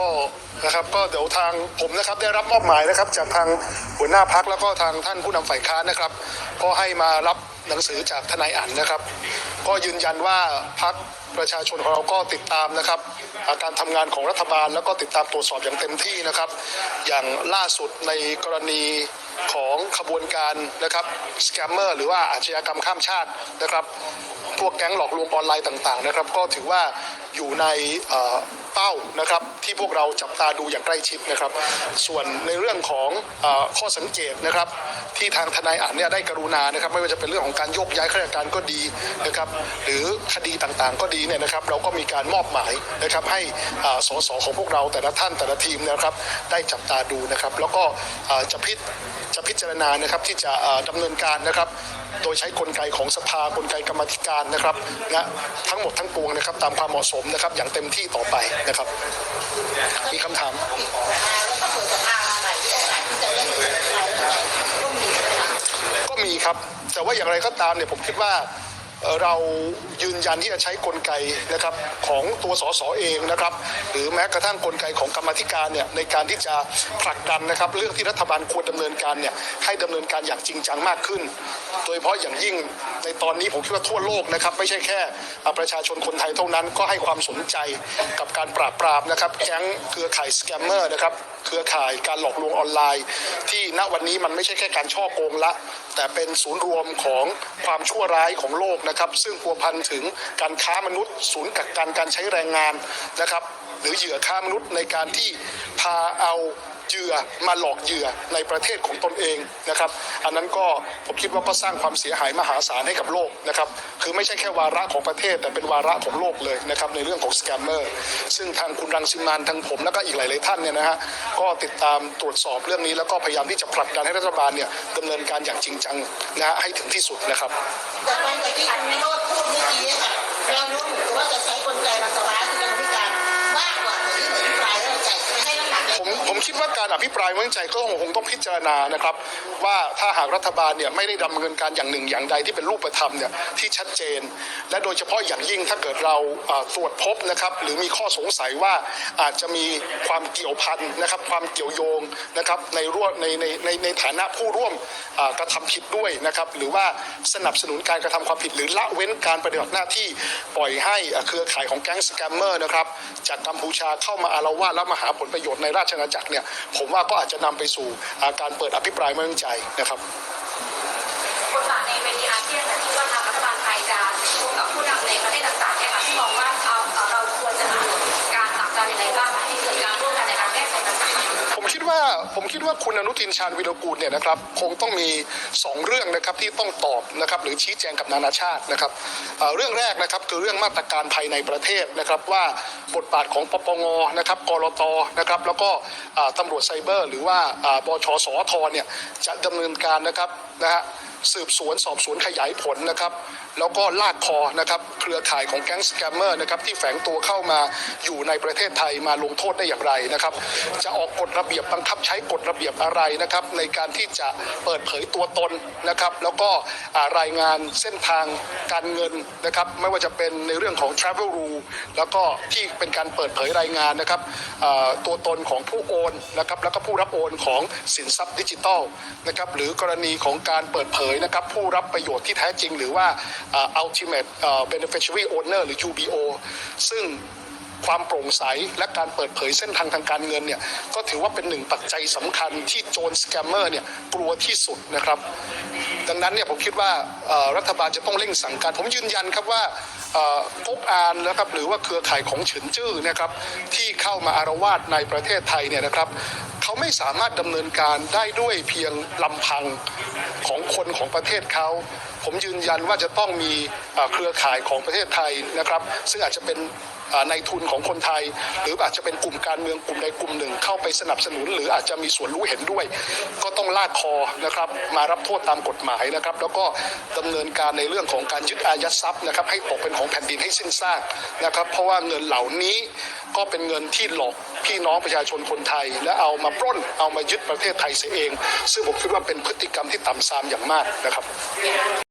ก็นะครับก็เดี๋ยวทางผมนะครับได้รับมอบหมายนะครับ จากทางหัวหน้าพักแล้วก็ทางท่านผู้นำฝ่ายค้านนะครับ ก็ให้มารับหนังสือจากทนายอั๋นนะครับ ก็ยืนยันว่าพักประชาชนของเราก็ติดตามนะครับาการทำงานของรัฐบาลแล้วก็ติดตามตรวจสอบอย่างเต็มที่นะครับ อย่างล่าสุดในกรณีของขบวนการนะครับสแกมเมอร์หรือว่าอาชญากรรมข้ามชาตินะครับ พวกแก๊งหลอกลวงออนไลน์ต่างๆนะครับ ก็ถือว่าอยู่ใน เป้านะครับที่พวกเราจับตาดูอย่างใกล้ชิดนะครับ ส่วนในเรื่องของอข้อสังเกตนะครับ ที่ทางทนายอ่านเนี่ยได้กรุณานะครับ ไม่ว่าจะเป็นเรื่องของการโยกย้ายข้าราชการก็ดีนะครับ หรือคดีต่างๆก็ดีเนี่ยนะครับ เราก็มีการมอบหมายนะครับให้สสของพวกเราแต่ละท่านแต่ละทีมนะครับ ได้จับตาดูนะครับ แล้วก็จะพิจะพิจารณานะครับที่จะอ่าดำเนินการนะครับ โดยใช้กลไกของสภากลไกกรรมธิการนะครับนะทั้งหมดทั้งปวงนะครับ ตามความเหมาะสมนะครับ อย่างเต็มที่ต่อไปนะครับ มีคำถามก็มีครับ แต่ว่าอย่างไรก็ตามเนี่ยผมคิดว่า เรายืนยันที่จะใช้กลไกนะครับของตัวสสเองนะครับ หรือแม้กระทั่งกลไกของกรรมธิการเนี่ยในการที่จะผลักดันนะครับเรื่องที่รัฐบาลควรดำเนินการเนี่ยให้ดำเนินการอย่างจริงจังมากขึ้น โดยเฉพาะอย่างยิ่งในตอนนี้ผมคิดว่าทั่วโลกนะครับไม่ใช่แค่ประชาชนคนไทยเท่านั้นก็ให้ความสนใจกับการปราบปรามนะครับแก๊งเครือข่ายสแกมเมอร์นะครับเครือข่ายการหลอกลวงออนไลน์ ที่ณวันนี้มันไม่ใช่แค่การช่อโกงละ แต่เป็นศูนย์รวมของความชั่วร้ายของโลกนะะครับซึ่งพัวพันถึงการค้ามนุษย์ ศูนย์กักกันการใช้แรงงานนะครับหรือเหยื่อค้ามนุษย์ในการที่พาเอา เหยื่อมาหลอกเหยื่อในประเทศของตนเองนะครับอันนั้นก็ผมคิดว่าก็สร้างความเสียหายมหาศาลให้กับโลกนะครับคือไม่ใช่แค่วาระของประเทศ แต่เป็นวาระของโลกเลยนะครับในเรื่องของสแกมเมอร์ซึ่งทางคุณรังสิมันทางผมแล้วก็อีกหลาย ๆ ท่านเนี่ยนะฮะก็ติดตามตรวจสอบเรื่องนี้ แล้วก็พยายามที่จะผลักดันให้รัฐบาลเนี่ยดำเนินการอย่างจริงจังนะฮะให้ถึงที่สุดนะครับแต่ฟังจากที่คุณโนดพูดเมื่อกี้ค่ะแนวโน้มอยู่ว่าจะใช้กลไกรัฐบาลที่เป็นวิการมากกว่าที่เหมือนใจไม่ให้น้ำหนัก ผมผมคิดว่าการอภิปรายไว้วางใจก็คงต้องพิจารณานะครับ ว่าถ้าหากรัฐบาลเนี่ยไม่ได้ดำเนินการอย่างหนึ่งอย่างใดที่เป็นรูปธรรมเนี่ยที่ชัดเจน และโดยเฉพาะอย่างยิ่งถ้าเกิดเราอ่าตรวจพบนะครับหรือมีข้อสงสัยว่าอาจจะมีความเกี่ยวพันนะครับความเกี่ยวโยงนะครับในร่วมในในในในฐานะผู้ร่วมอ่ากระทำผิดด้วยนะครับหรือว่าสนับสนุนการกระทำความผิด หรือละเว้นการปฏิบัติหน้าที่ปล่อยให้อ่าเครือข่ายของแก๊งสแกมเมอร์นะครับจากกัมพูชาเข้ามาอารวาสและมาหาผลประโยชน์ในราชอาณาจักรเนี่ยผมว่าก็อาจจะนำไปสู่าการเปิดอภิปรายไม่ไว้วางใจนะครับบทบาทในเวทีอาเซียนที่ว่าทำ คิดว่าคุณอนุทินชาญวิรกูลเนี่ยนะครับคงต้องมี 2 เรื่องนะครับที่ต้องตอบนะครับหรือชี้แจงกับนานาชาตินะครับเเรื่องแรกนะครับคือเรื่องมาตรการภายในประเทศนะครับว่าบทบาทของปปงนะครับกรตนะครับแล้วก็อ่าตำรวจไซเบอร์ หรือว่าอ่าบชสอทเนี่ยจะดำเนินการนะครับนะฮะ สืบสวนสอบสวนขยายผลนะครับแล้วก็ลากคอนะครับเครือข่ายของแก๊งสแกมเมอร์นะครับที่แฝงตัวเข้ามาอยู่ในประเทศไทยมาลงโทษได้อย่างไรนะครับจะออกกฎระเบียบบังคับใช้กฎระเบียบอะไรนะครับในการที่จะเปิดเผยตัวตนนะครับแล้วก็รายงานเส้นทางการเงินนะครับไม่ว่าจะเป็นในเรื่องของ travel rule แล้วก็ที่เป็นการเปิดเผยรายงานนะครับตัวตนของผู้โอนนะครับแล้วก็ผู้รับโอนของสินทรัพย์ดิจิทัลนะครับหรือกรณีของการเปิดเผยยนะครับผู้รับประโยชน์ที่แท้จริง หรือว่า ultimate beneficiary owner หรือ UBO ซึ่งความโปร่งใสและการเปิดเผยเส้นทางทางการเงินเนี่ยก็ถือว่าเป็นหนึ่งปัจจัยสำคัญที่โจรสแกมเมอร์เนี่ยกลัวที่สุดนะครับ ดังนั้นเนี่ยผมคิดว่ารัฐบาลจะต้องเร่งสั่งการ ผมยืนยันครับว่าเอ่อก๊กอานนะครับหรือว่าเครือข่ายของเฉินจื้อเนะครับที่เข้ามาอารวาสในประเทศไทยเนี่ยนะครับ ไม่สามารถดำเนินการได้ด้วยเพียงลำพังของคนของประเทศเขา ผมยืนยันว่าจะต้องมีเครือข่ายของประเทศไทยนะครับ ซึ่งอาจจะเป็นอ่าในทุนของคนไทย หรืออาจจะเป็นกลุ่มการเมืองกลุ่มใดกลุ่มหนึ่ง เข้าไปสนับสนุน หรืออาจจะมีส่วนรู้เห็นด้วย ก็ต้องลากคอนะครับมารับโทษตามกฎหมายนะครับ แล้วก็ดำเนินการในเรื่องของการยึดอายัดทรัพย์นะครับให้ตกเป็นของแผ่นดินให้สิ้นซากนะครับ เพราะว่าเงินเหล่านี้ ก็เป็นเงินที่หลอกพี่น้องประชาชนคนไทย และเอามาปล้นเอามายึดประเทศไทยเสียเอง ซึ่งผมคิดว่าเป็นพฤติกรรมที่ต่ำซามอย่างมากนะครับ